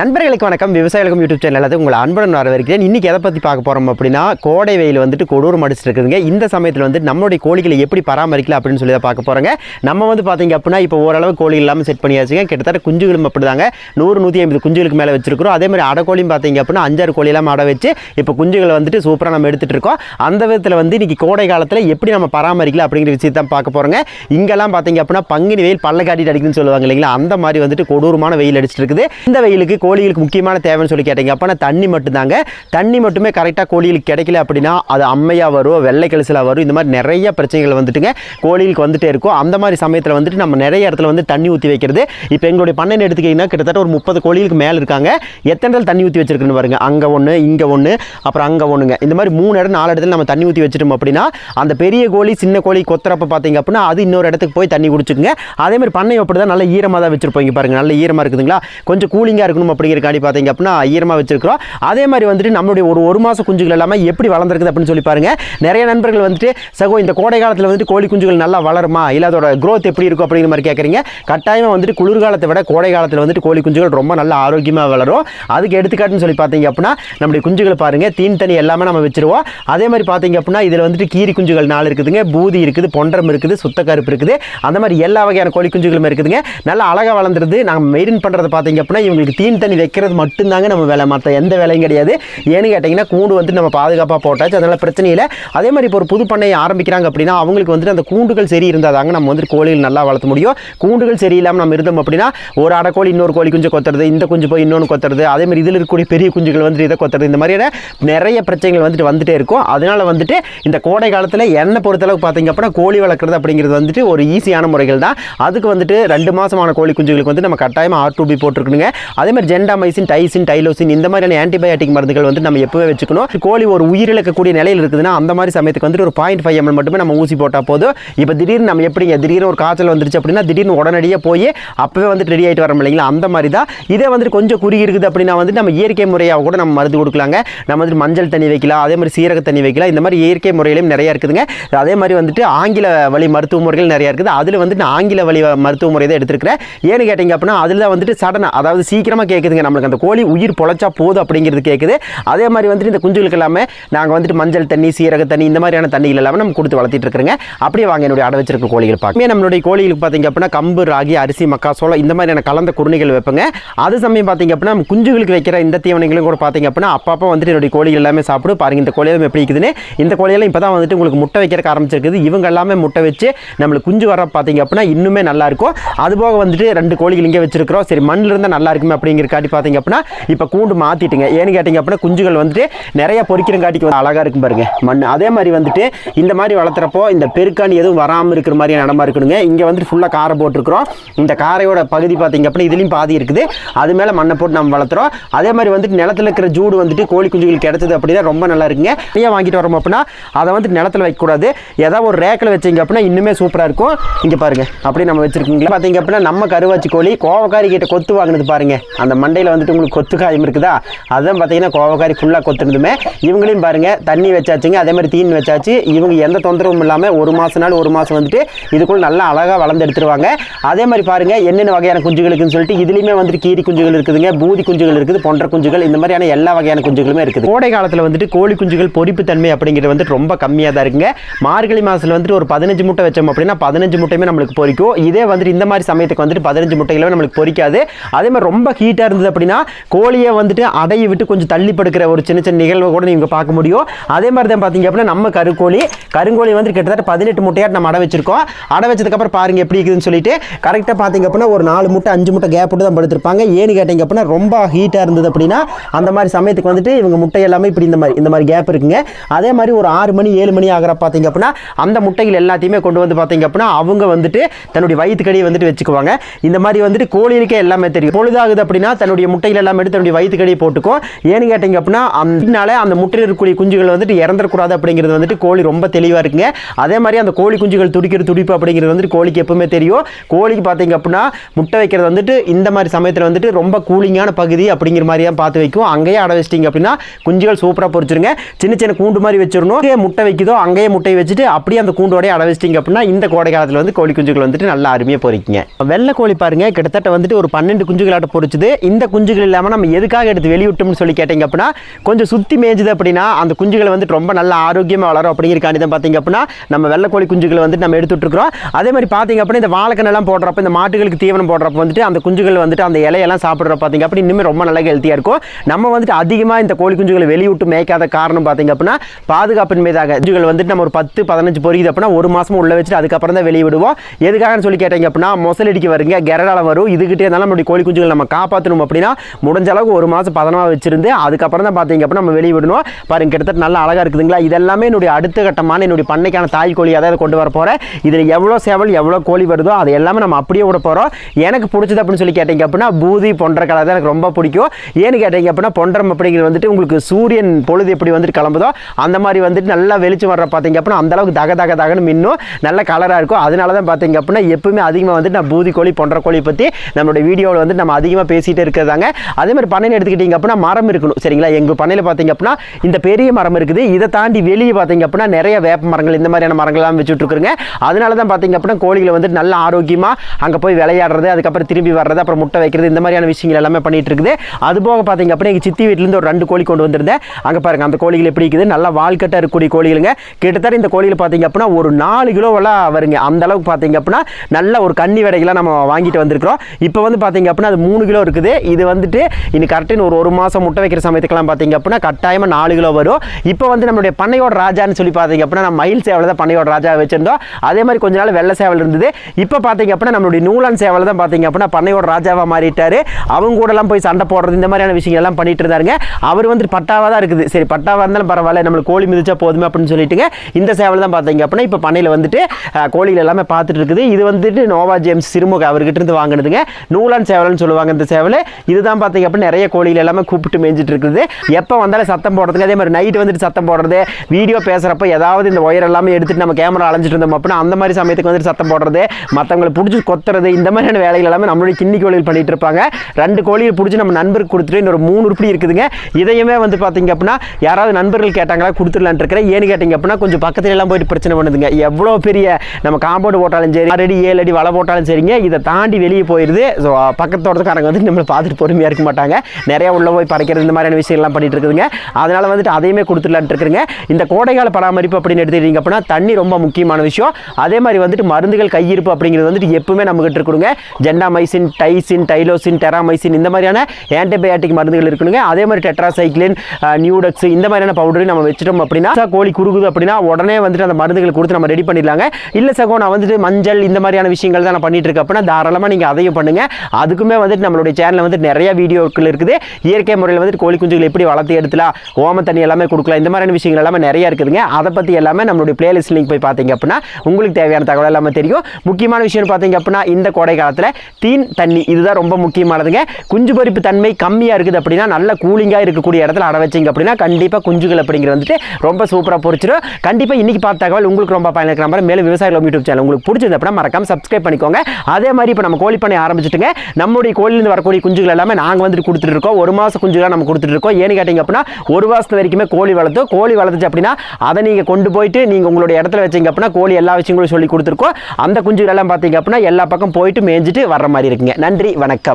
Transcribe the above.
நண்பர்களுக்கு வணக்கம். விவசாயிகளுக்கும் யூடியூப் சேனல் உங்களை அன்புடன் வரவேற்கிறேன். இன்றைக்கி எதை பற்றி பார்க்க போகிறோம் அப்படின்னா கோடை வெயில் வந்துட்டு கொடூரம் அடிச்சுட்டு இருக்குதுங்க. இந்த சமயத்தில் வந்து நம்மளுடைய கோழிகளை எப்படி பராமரிக்கலாம் அப்படின்னு சொல்லி தான் பார்க்க போகிறோங்க நம்ம வந்து பார்த்திங்க அப்படின்னா இப்போ ஓரளவு கோழி இல்லாமல் செட் பண்ணியாச்சுங்க. கிட்டத்தட்ட குஞ்சுகளும் அப்படிதாங்க. நூறு நூற்றி ஐம்பது குஞ்சுகளுக்கு மேலே வச்சிருக்கிறோம். அதே மாதிரி அடக்கோழியும் பார்த்தீங்க அப்படின்னா அஞ்சாறு கோழி அடை வச்சு இப்போ குஞ்சுகளை வந்துட்டு சூப்பராக நம்ம எடுத்துகிட்டு இருக்கோம். அந்த விதத்தில் வந்து இன்னைக்கு கோடை காலத்தில் எப்படி நம்ம பராமரிக்கலாம் அப்படிங்கிற விஷயத்தை தான் பார்க்க போகிறோங்க இங்கெல்லாம் பார்த்திங்க அப்படின்னா பங்குனி வெயில் பல்ல காட்டிட்டு அடிக்குதுன்னு சொல்லுவாங்க இல்லைங்களா? அந்த மாதிரி வந்துட்டு கொடூரமான வெயில் அடிச்சிட்டு இருக்குது. இந்த வெயிலுக்கு கோழிகளுக்கு முக்கியமான தேவைன்னு சொல்லி கேட்டீங்க. அப்போனா தண்ணி மட்டும்தாங்க. தண்ணி மட்டுமே கரெக்டாக கோழிகளுக்கு கிடைக்கல அப்படின்னா அது அம்மையாக வரும் வெள்ளை கழிச்சலாக வரும் இந்த மாதிரி நிறைய பிரச்சனைகள் வந்துட்டுங்க. கோழிகளுக்கு வந்துட்டே இருக்கும். அந்த மாதிரி சமயத்தில் வந்துட்டு நம்ம நிறைய இடத்துல வந்து தண்ணி ஊற்றி வைக்கிறது. இப்போ எங்களுடைய பண்ணைன்னு எடுத்துக்கிட்டிங்கன்னா கிட்டத்தட்ட ஒரு முப்பது கோழிகளுக்கு மேலே இருக்காங்க. எத்தனை இடத்துல தண்ணி ஊற்றி வச்சிருக்குன்னு பாருங்க. அங்கே ஒன்று இங்கே ஒன்று அப்புறம் அங்கே ஒன்றுங்க இந்த மாதிரி மூணு இடம் நாலு இடத்துல நம்ம தண்ணி ஊற்றி வச்சிட்டோம் அப்படின்னா அந்த பெரிய கோழி சின்ன கோழி கொத்துறப்ப பார்த்தீங்க அப்படின்னா அது இன்னொரு இடத்துக்கு போய் தண்ணி குடிச்சுக்குங்க. அதே மாதிரி பண்ணை அப்படி தான் நல்ல ஈரமாக தான் வச்சிருப்போம் இங்கே பாருங்க. நல்ல ஈரமாக இருக்குதுங்களா? கொஞ்சம் கூலிங்காக இருக்கணும் அப்படிங்கிறக்காண்டி பார்த்தீங்க அப்படின்னா ஈரமாக வச்சிருக்கிறோம். அதே மாதிரி வந்துட்டு நம்மளுடைய ஒரு ஒரு மாதம் குஞ்சுகள் எல்லாமே எப்படி வளர்ந்துருக்குது அப்படின்னு சொல்லி பாருங்க. நிறைய நண்பர்கள் வந்துட்டு சகோ இந்த கோடை காலத்தில் வந்துட்டு கோழி குஞ்சுகள் நல்லா வளருமா? இல்லை அதோட க்ரோத் எப்படி இருக்கும்? அப்படிங்கிற மாதிரி கேட்குறீங்க கட்டாயமாக வந்துட்டு குளிர்காலத்தை விட கோடை காலத்தில் வந்துட்டு கோழி குஞ்சுகள் ரொம்ப நல்ல ஆரோக்கியமாக வளரும். அதுக்கு எடுத்துக்காட்டுன்னு சொல்லி பார்த்தீங்க அப்படின்னா நம்முடைய குஞ்சுகளை பாருங்கள் தீன் தனி எல்லாமே நம்ம வச்சிருவோம். அதே மாதிரி பார்த்தீங்க அப்படின்னா இதில் வந்துட்டு கீரி குஞ்சுகள் நாலு இருக்குதுங்க. பூதி இருக்குது பொன்றம் இருக்குது சுத்தக்கருப்பு இருக்குது. அந்த மாதிரி எல்லா வகையான கோழி குஞ்சுகளும் இருக்குதுங்க. நல்லா அழகாக வளர்ந்துருது. நம்ம மெயின்டைன் பண்ணுறது பார்த்தீங்க அப்படின்னா இவங்களுக்கு தீன் தண்ணி வைக்கிறது மட்டும்தாங்க நம்ம வேலை. மற்ற எந்த வேலையும் கிடையாது. ஏன்னு கேட்டிங்கன்னா கூண்டு வந்து நம்ம பாதுகாப்பாக போட்டாச்சு. அதனால் பிரச்சனை இல்லை. அதே மாதிரி இப்போ ஒரு புது பண்ணையை ஆரம்பிக்கிறாங்க அப்படின்னா அவங்களுக்கு வந்துட்டு அந்த கூண்டுகள் சரி இருந்தால் தாங்க நம்ம வந்துட்டு கோழிகள் நல்லா வளர்த்த முடியும். கூண்டுகள் சரியில்லாமல் நம்ம இருந்தோம் அப்படின்னா ஒரு அடை கோழி இன்னொரு கோழி குஞ்சு கொத்துறது இந்த குஞ்சு போய் இன்னொன்று கொத்துறது அதே மாதிரி இதில் இருக்கக்கூடிய பெரிய குஞ்சுகள் வந்துட்டு இதை கொத்துறது இந்த மாதிரியான நிறைய பிரச்சனைகள் வந்துட்டு வந்துட்டே இருக்கும். அதனால வந்துட்டு இந்த கோடை காலத்தில் என்னை பொறுத்தளவுக்கு பார்த்தீங்க அப்படின்னா கோழி வளர்க்குறது அப்படிங்கிறது வந்துட்டு ஒரு ஈஸியான முறைகள் தான். அதுக்கு வந்துட்டு ரெண்டு மாசமான கோழி குஞ்சுகளுக்கு வந்து நம்ம கட்டாயமாக ஆர் டூபி அதே மாதிரி ஜெண்டாமைசின் டைசின் டைலோசின் இந்த மாதிரியான ஆன்டிபயோட்டிக் மருந்துகள் வந்து நம்ம எப்பவே வச்சுக்கணும். கோழி ஒரு உயிரிழக்கக்கூடிய நிலையில் இருக்குதுன்னா அந்த மாதிரி சமயத்துக்கு வந்துட்டு ஒரு பாயிண்ட் ஃபைவ் எம்எல் மட்டுமே நம்ம ஊசி போட்டால் போதும். இப்போ திடீர்னு நம்ம எப்படிங்க திடீர்னு ஒரு காய்ச்சல் வந்துருச்சு அப்படின்னா திடீர்னு உடனடியாக போய் அப்பவே வந்துட்டு ரெடி ஆகிட்டு வரோம் இல்லைங்களா? அந்த மாதிரி தான் இதே வந்துட்டு கொஞ்சம் குறுகி இருக்குது அப்படின்னா வந்து நம்ம இயற்கை முறையாக கூட நம்ம மருந்து கொடுக்கலாங்க. நம்ம வந்துட்டு மஞ்சள் தண்ணி வைக்கலாம் அதே மாதிரி சீரக தண்ணி வைக்கலாம். இந்த மாதிரி இயற்கை முறையிலும் நிறைய இருக்குதுங்க. அதே மாதிரி வந்துட்டு ஆங்கில வழி மருத்துவ முறைகள் நிறைய இருக்குது. அதில் வந்துட்டு நான் ஆங்கில வழி மருத்துவ முறை தான் எடுத்துருக்கிறேன். ஏன்னு கேட்டிங்க அப்படின்னா அதில் தான் வந்துட்டு சடனாக அதாவது சீக்கிரமாக கேட்குதுங்க நம்மளுக்கு அந்த கோழி உயிர் பொழைச்சா போதும் அப்படிங்கிறது கேட்குது அதே மாதிரி வந்துட்டு இந்த குஞ்சுகளுக்கு எல்லாமே நாங்கள் வந்துட்டு மஞ்சள் தண்ணி சீரக தண்ணி இந்த மாதிரியான தண்ணிகள் எல்லாமே நம்ம கொடுத்து வளர்த்திட்டு இருக்கிறோங்க. அப்படியே வாங்க என்னுடைய அடை வச்சிருக்க கோழிகள் பார்க்க. நம்மளுடைய கோழிகளுக்கு பார்த்தீங்க அப்படின்னா கம்பு ராகி அரிசி மக்காசோளம் இந்த மாதிரியான கலந்த குருணிகள் வைப்பேங்க. அது சமயம் பார்த்தீங்க அப்படின்னா நம்ம குஞ்சுகளுக்கு வைக்கிற இந்த தீவனங்களும் கூட பார்த்தீங்க அப்படின்னா அப்பப்போ வந்துட்டு என்னுடைய கோழிகள் எல்லாமே சாப்பிடும். பாருங்க இந்த கோழியெல்லாம் எப்படி இருக்குதுன்னு. இந்த கோழியெல்லாம் இப்போ தான் வந்துட்டு உங்களுக்கு முட்டை வைக்கிறக்க ஆரம்பிச்சிருக்குது. இவங்க எல்லாமே முட்டை வச்சு நம்மளுக்கு குஞ்சு வர பார்த்தீங்க அப்படின்னா இன்னுமே நல்லாயிருக்கும் அதுபோக வந்துட்டு ரெண்டு கோழிகள் இங்கே வச்சிருக்கிறோம். சரி மண்ணில் இருந்தால் நல்லா இருக்குமே அப்படிங்கிற காட்டி பார்த்தீங்க அப்படின்னா இப்போ கூண்டு மாற்றிட்டுங்க ஏன்னு கேட்டிங்க அப்படின்னா குஞ்சுகள் வந்துட்டு நிறைய பொறிக்கிறங்காட்டிக்கு வந்து அழகாக இருக்கும் பாருங்க. மண் அதே மாதிரி வந்துட்டு இந்த மாதிரி வளர்த்துறப்போ இந்த பெருக்காணி எதுவும் வராமல் இருக்கிற மாதிரியான இடமா இருக்கணுங்க. இங்கே வந்துட்டு ஃபுல்லாக காரை போட்டிருக்கிறோம். இந்த காரையோட பகுதி பார்த்தீங்க அப்படின்னா இதுலேயும் பாதி இருக்குது. அது மேலே மண்ணை போட்டு நம்ம வளர்த்துறோம். அதே மாதிரி வந்துட்டு நிலத்துல இருக்கிற ஜூடு வந்துட்டு கோழி குஞ்சுகள் கிடைச்சது அப்படின்னா ரொம்ப நல்லா இருக்குங்க. நிறைய வாங்கிட்டு வரோம் அப்படின்னா அதை வந்துட்டு நிலத்துல வைக்கக்கூடாது. ஏதாவது ஒரு ரேக்கில் வச்சீங்க அப்படின்னா இன்னுமே சூப்பராக இருக்கும். இங்கே பாருங்க. அப்படி நம்ம வச்சிருக்கீங்களா? பார்த்தீங்க அப்படின்னா நம்ம கருவாச்சி கோழி கோவக்காரி கிட்ட கொத்து வாங்கினது பாருங்க. அந்த மண்டையில் வந்துட்டு உங்களுக்கு கொத்து காயம் இருக்குதா? அதான் பார்த்தீங்கன்னா கோவக்காரி ஃபுல்லாக கொத்துனதுமே. இவங்களையும் பாருங்கள் தண்ணி வச்சாச்சுங்க அதே மாதிரி தீன் வச்சாச்சு. இவங்க எந்த தொந்தரவும் இல்லாமல் ஒரு மாதம் நாள் ஒரு மாதம் வந்துட்டு இதுக்குள்ள நல்லா அழகாக வளர்ந்து எடுத்துருவாங்க. அதே மாதிரி பாருங்கள் என்னென்ன வகையான குஞ்சுகளுக்குன்னு சொல்லிட்டு இதுலேயுமே வந்துட்டு கீரி குஞ்சுகள் இருக்குதுங்க பூதி குஞ்சுகள் இருக்குது பொன்ற குஞ்சுகள் இந்த மாதிரியான எல்லா வகையான குஞ்சுகளுமே இருக்குது. கோடை காலத்தில் வந்துட்டு கோழி குஞ்சுகள் பொறிப்பு தன்மை அப்படிங்கிறது வந்துட்டு ரொம்ப கம்மியாக தான் இருக்குங்க. மார்கழி மாதத்தில் வந்துட்டு ஒரு பதினஞ்சு முட்டை வச்சோம் அப்படின்னா பதினஞ்சு முட்டையுமே நம்மளுக்கு பொரிக்கும் இதே வந்துட்டு இந்த மாதிரி சமயத்துக்கு வந்துட்டு பதினஞ்சு முட்டைகளுமே நம்மளுக்கு பொரிக்காது அதே மாதிரி ரொம்ப ஹீட்டாக இருந்தது அப்படின்னா கோழியை வந்துட்டு அடையை விட்டு கொஞ்சம் தள்ளி படுக்கிற ஒரு சின்ன சின்ன நிகழ்வை கூட நீங்கள் பார்க்க முடியும். அதே மாதிரி தான் பார்த்தீங்க அப்படின்னா நம்ம கருக்கோழி கருங்கோழி வந்து கிட்டத்தட்ட பதினெட்டு முட்டையாட்டு நம்ம அடை வச்சிருக்கோம். அடை வச்சதுக்கப்புறம் பாருங்க எப்படி இருக்குதுன்னு சொல்லிட்டு கரெக்டாக பார்த்தீங்க அப்படின்னா ஒரு நாலு முட்டை அஞ்சு முட்டை கேப் போட்டு தான் படுத்திருப்பாங்க. ஏன்னு கேட்டீங்க அப்படின்னா ரொம்ப ஹீட்டாக இருந்தது அப்படின்னா அந்த மாதிரி சமயத்துக்கு வந்துட்டு இவங்க முட்டை எல்லாமே இப்படி இந்த மாதிரி இந்த மாதிரி கேப் இருக்குங்க. அதே மாதிரி ஒரு ஆறு மணி ஏழு மணி ஆகிற பார்த்தீங்க அப்படின்னா அந்த முட்டைகள் எல்லாத்தையுமே கொண்டு வந்து பார்த்தீங்க அப்படின்னா அவங்க வந்துட்டு தன்னுடைய வயிற்றுக்கடியை வந்துட்டு வச்சுக்குவாங்க. இந்த மாதிரி வந்துட்டு கோழிகளுக்கே எல்லாமே தெரியும். பொழுதாகுது அப்படின்னா தன்னுடைய முட்டைகள் எல்லாம் எடுத்து தன்னுடைய வயிற்றுக்கடியை போட்டுக்கும் ஏன்னு கேட்டீங்க அப்படின்னா அதனால அந்த முட்டையில் இருக்கக்கூடிய குஞ்சுகள் வந்துட்டு இறந்துடக்கூடாது அப்படிங்கிறது வந்துட்டு கோழி ரொம்ப தெளிவாக இருக்குங்க. அதே மாதிரி அந்த கோழி குஞ்சுகள் துடிக்கிற துடிப்பு அப்படிங்கிறது வந்துட்டு கோழிக்கு எப்பவுமே தெரியும். கோழிக்கு பார்த்தீங்க அப்படின்னா முட்டை வைக்கிறது வந்துட்டு இந்த மாதிரி சமயத்தில் வந்துட்டு ரொம்ப கூலிங்கான பகுதி அப்படிங்கிற மாதிரியா பார்த்து வைக்கும். அங்கேயே அடை வச்சிட்டிங்க அப்படின்னா குஞ்சுகள் சூப்பராக பொறிச்சிருங்க சின்ன சின்ன கூண்டு மாதிரி வச்சிடணும். எங்கே முட்டை வைக்குதோ அங்கேயே முட்டையை வச்சுட்டு அப்படியே அந்த கூண்டோடய அடை வச்சிட்டிங்க அப்படின்னா இந்த கோடை காலத்தில் வந்து கோழி குஞ்சுகள் வந்துட்டு நல்லா அருமையாக பொறிக்குங்க வெள்ளை கோழி பாருங்கள் கிட்டத்தட்ட வந்துட்டு ஒரு பன்னெண்டு குஞ்சுகளாட்ட பொறிச்சுது இந்த குஞ்சுகள் இல்லாமல் நம்ம எதுக்காக எடுத்து வெளியிட்டோம்னு சொல்லி கேட்டிங்க அப்படின்னா கொஞ்சம் சுற்றி மேய்ஞ்சுது அப்படின்னா அந்த குஞ்சுகளை வந்துட்டு ரொம்ப நல்ல ஆரோக்கியமாக வளரும் அப்படிங்கிறக்காண்டி தான் பார்த்தீங்க அப்படின்னா நம்ம வெள்ளைக்கோழி குஞ்சுகளை வந்துட்டு நம்ம எடுத்துட்டு அதே மாதிரி பார்த்தீங்க அப்படின்னா இந்த வாழைக்கண்ணெல்லாம் போடுறப்ப இந்த மாட்டுகளுக்கு தீவனம் போடுறப்ப வந்துட்டு அந்த குஞ்சுகள் வந்துட்டு அந்த இலையெல்லாம் சாப்பிட்ற பார்த்தீங்க அப்படி இன்னுமே ரொம்ப நல்லா ஹெல்த்தியாக இருக்கும். நம்ம வந்துட்டு அதிகமாக இந்த கோழி குஞ்சுகளை வெளியிட்டு மேய்க்காத காரணம் பார்த்தீங்க அப்படின்னா பாதுகாப்பின் மீதாக குஞ்சுகள் வந்துட்டு நம்ம ஒரு பத்து பதினஞ்சு பொரியுது அப்படின்னா ஒரு மாதம் உள்ள வச்சுட்டு அதுக்கப்புறம் தான் வெளியே விடுவோம் எதுக்காகன்னு சொல்லி கேட்டிங்க அப்படின்னா மொசலடிக்கு வருங்க கெரடால வரும். இதுகிட்டே இருந்தாலும் நம்மளுடைய கோழி குஞ்சுகள் நம்ம காப்பாற்றணும் அப்படின்னா முடிஞ்ச அளவுக்கு ஒரு மாதம் பதனமாக வச்சிருந்து அதுக்கப்புறம் தான் பார்த்தீங்க அப்படின்னா நம்ம வெளியே விடணும். பாருங்க கிட்டத்தட்ட நல்லா அழகாக இருக்குதுங்களா? இதெல்லாமே என்னுடைய அடுத்த கட்டமான என்னுடைய பண்ணைக்கான தாய் கோழி அதாவது கொண்டு வர போகிறேன் இதில் எவ்வளோ சேவல் எவ்வளோ கோழி வருதோ அது எல்லாமே நம்ம அப்படியே விட போகிறோம் எனக்கு பிடிச்சது அப்படின்னு சொல்லி கேட்டீங்க அப்படின்னா பூதி பொன்ற கலர் தான் எனக்கு ரொம்ப பிடிக்கும். ஏன்னு கேட்டீங்க அப்படின்னா பொன்றம் அப்படிங்கிறது வந்துட்டு உங்களுக்கு சூரியன் பொழுது எப்படி வந்துட்டு கிளம்புதோ அந்த மாதிரி வந்துட்டு நல்லா வெளிச்சம் வர்ற பார்த்தீங்க அப்படின்னா அந்த அளவுக்கு தக தக தகன்னு மின்னும். நல்ல கலராக இருக்கும். அதனால தான் பார்த்தீங்க அப்படின்னா எப்பவுமே அதிகமாக வந்துட்டு நான் பூதி கோழி பொன்ற கோழி பற்றி நம்மளுடைய வீடியோவில் வந்து நம்ம அதிகமாக பேசிகிட்டே இருக்கிறதாங்க. அதே மாதிரி பண்ணைன்னு எடுத்துக்கிட்டிங்க அப்படின்னா மரம் இருக்கணும். சரிங்களா? எங்கள் பண்ணையில் பார்த்தீங்க அப்படின்னா இந்த பெரிய மரம் இருக்குது. இதை தாண்டி வெளியே பார்த்தீங்க அப்படின்னா நிறைய வேப்ப மரங்கள் இந்த மாதிரியான மரங்கள்லாம் வச்சுட்ருக்குறங்க அதனால தான் பார்த்தீங்க அப்படின்னா கோழிகளை வந்துட்டு நல்ல ஆரோக்கியமாக அங்கே போய் விளையாடுறது அதுக்கப்புறம் திரும்பி வர்றது அப்புறம் முட்டை வைக்கிறது இந்த மாதிரியான விஷயங்கள் எல்லாமே பண்ணிட்டு இருக்குது. அது போக பார்த்தீங்க அப்படின்னா எங்கள் சித்தி வீட்டிலேருந்து ஒரு ரெண்டு கோழி கொண்டு வந்திருந்தேன். அங்கே பாருங்கள் அந்த கோழிகள் எப்படி இருக்குது? நல்லா வாழ்க்கட்டாக இருக்கக்கூடிய கோழிகளுங்க. கிட்டத்தட்ட இந்த கோழிகள் பார்த்தீங்க அப்படின்னா ஒரு நாலு கிலோவெல்லாம் வருங்க. அந்த அளவுக்கு பார்த்தீங்க அப்படின்னா நல்ல ஒரு கன்னி விடைகளாக நம்ம வாங்கிட்டு வந்திருக்கிறோம். இப்போ வந்து பார்த்தீங்க அப்படின்னா அது மூணு கிலோ இருக்குது. இது வந்துட்டு இனி கரெக்டாக ஒரு ஒரு மாதம் முட்டை வைக்கிற சமயத்துக்கெல்லாம் பார்த்தீங்க அப்படின்னா கட்டாயமாக நாலு கிலோ வரும். இப்போ வந்து நம்மளுடைய பண்ணையோட ராஜான்னு சொல்லி பார்த்தீங்க அப்படின்னா நம்ம மயில் சேவலை தான் பண்ணையோட ராஜா வச்சுருந்தோம். அதே மாதிரி கொஞ்ச நாள் வெள்ளை சேவல் இருந்தது. இப்போ பார்த்தீங்க அப்படின்னா நம்மளுடைய நூலான் சேவலை தான் பார்த்தீங்க அப்படின்னா பண்ணையோட ராஜாவாக மாறிட்டார். அவங்க கூடலாம் போய் சண்டை போடுறது இந்த மாதிரியான விஷயங்கள் எல்லாம் பண்ணிட்டு இருந்தாருங்க. அவர் வந்து பட்டாவாக தான் இருக்குது. சரி பட்டாவாக இருந்தாலும் பரவாயில்ல நம்மளுக்கு கோழி மிதிச்சா போதுமே அப்படின்னு சொல்லிட்டுங்க இந்த சேவல் தான் பார்த்தீங்க அப்படின்னா இப்போ பண்ணையில் வந்துட்டு கோழிகள் எல்லாமே பார்த்துட்டு இருக்குது. இது வந்துட்டு நோவா ஜேம்ஸ் சிறுமுக அவர்கிட்ட இருந்து வாங்கினதுங்க. நூலான் சேவல்னு சொல்லுவாங்க இந்த சேவல். இதுதான் பார்த்தீங்க அப்படின்னா நிறைய கோழிகள் எல்லாமே கூப்பிட்டு மேய்ஞ்சிட்டு இருக்குது. எப்போ வந்தாலும் சத்தம் போடுறதுக்கு அதே மாதிரி நைட் வந்துட்டு சத்தம் போடுறது வீடியோ பேசுகிறப்ப ஏதாவது இந்த ஒயர் எல்லாமே எடுத்துட்டு நம்ம கேமரா அலைஞ்சிட்டு இருந்தோம் அப்படின்னா அந்த மாதிரி சமயத்துக்கு வந்துட்டு சத்தம் போடுறது மற்றவங்களை பிடிச்சி கொத்துறது இந்த மாதிரியான வேலைகள் எல்லாமே நம்மளுடைய கிண்ணி கோழிகள் பண்ணிட்டு இருப்பாங்க. ரெண்டு கோழிகள் பிடிச்சி நம்ம நண்பருக்கு கொடுத்துட்டு இன்னொரு மூணு உருப்படி இருக்குதுங்க. இதையுமே வந்து பார்த்தீங்க அப்படின்னா யாராவது நண்பர்கள் கேட்டாங்களா கொடுத்துடலான் இருக்கிறேன். ஏன்னு கேட்டிங்க அப்படின்னா கொஞ்சம் பக்கத்துல எல்லாம் போயிட்டு பிரச்சனை பண்ணுதுங்க. எவ்வளோ பெரிய நம்ம காம்பவுண்ட் போட்டாலும் சரி ஆறு அடி ஏழு அடி வலை போட்டாலும் சரிங்க. இதை தாண்டி வெளியே போயிடுது ஸோ பக்கத்து வந்து நம்ம நம்மளை பார்த்துட்டு பொறுமையாக இருக்க மாட்டாங்க. நிறைய உள்ள போய் பறைக்கிறது இந்த மாதிரியான விஷயங்கள்லாம் பண்ணிட்டு இருக்குதுங்க. அதனால வந்துட்டு அதையுமே கொடுத்துடலான்ட்டு இருக்குங்க இந்த கோடைகால பராமரிப்பு அப்படின்னு எடுத்துக்கிட்டீங்க அப்படின்னா தண்ணி ரொம்ப முக்கியமான விஷயம். அதே மாதிரி வந்துட்டு மருந்துகள் கையிருப்பு அப்படிங்கிறது வந்துட்டு எப்பவுமே நம்ம கிட்ட இருக்கணுங்க ஜெண்டாமைசின் டைசின் டைலோசின் டெராமைசின் இந்த மாதிரியான ஆன்டிபயாட்டிக் மருந்துகள் இருக்கணுங்க அதே மாதிரி டெட்ராசைக்ளின் நியூடக்ஸ் இந்த மாதிரியான பவுடரையும் நம்ம வச்சிட்டோம் அப்படின்னா கோழி குறுகுது அப்படின்னா உடனே வந்துட்டு அந்த மருந்துகள் கொடுத்து நம்ம ரெடி பண்ணிடலாங்க. இல்லை சகோ நான் வந்துட்டு மஞ்சள் இந்த மாதிரியான விஷயங்கள் தான் நான் பண்ணிட்டு இருக்கேன் அப்படின்னா தாராளமாக நீங்கள் அதையும் பண்ணுங்க. அதுக்குமே வந்துட்டு நம்மளுடைய சேனலில் வந்து நிறைய வீடியோக்கள் இருக்குது. இயற்கை முறையில் வந்துட்டு கோழி குஞ்சுகள் எப்படி வளர்த்து எடுத்துலாம் ஓம தண்ணி எல்லாமே கொடுக்கலாம் இந்த மாதிரியான விஷயங்கள் எல்லாமே நிறைய இருக்குதுங்க. அதை பற்றி எல்லாமே நம்மளுடைய பிளேலிஸ்ட் லிங்க் போய் பார்த்தீங்க அப்படின்னா உங்களுக்கு தேவையான தகவல் எல்லாமே தெரியும். முக்கியமான விஷயம் பார்த்தீங்க அப்படின்னா இந்த கோடை காலத்தில் தீன் தண்ணி இதுதான் ரொம்ப முக்கியமானதுங்க. குஞ்சு பறிப்பு தன்மை கம்மியாக இருக்குது அப்படின்னா நல்ல கூலிங்காக இருக்கக்கூடிய இடத்துல அட வச்சிங்க அப்படின்னா கண்டிப்பாக குஞ்சுகள் அப்படிங்கிறது வந்துட்டு ரொம்ப சூப்பராக பொரிச்சிடும் கண்டிப்பாக இன்னைக்கு பார்த்த தகவல் உங்களுக்கு ரொம்ப பயனுள்ள மாதிரி மேலும் விவசாயிகள் யூடியூப் சேனல் உங்களுக்கு பிடிச்சது அப்படின்னா மறக்காம சப்ஸ்கிரைப் பண்ணிக்கோங்க. அதே மாதிரி இப்போ நம்ம கோழி பண்ணை ஆரம்பிச்சிட்டுங்க. நம்முடைய கோழிலேருந்து வரக்கூடிய குஞ்சுகள் எல்லாமே நாங்கள் வந்துட்டு கொடுத்துட்டு இருக்கோம் ஒரு மாதம் குஞ்சுகளாக நம்ம கொடுத்துட்டு இருக்கோம் ஏன்னு கேட்டிங்க அப்படின்னா ஒரு மாதத்து வரைக்குமே கோழி வளர்த்து கோழி வளர்த்துச்சு அப்படின்னா அதை நீங்கள் கொண்டு போயிட்டு நீங்கள் உங்களுடைய இடத்துல வச்சீங்க அப்படின்னா கோழி எல்லா விஷயங்களும் சொல்லி கொடுத்துருக்கோம். அந்த குஞ்சுகள் எல்லாம் பார்த்தீங்க அப்படின்னா எல்லா பக்கம் போயிட்டு மேய்ஞ்சிட்டு வர்ற மாதிரி இருக்குங்க. நன்றி வணக்கம்.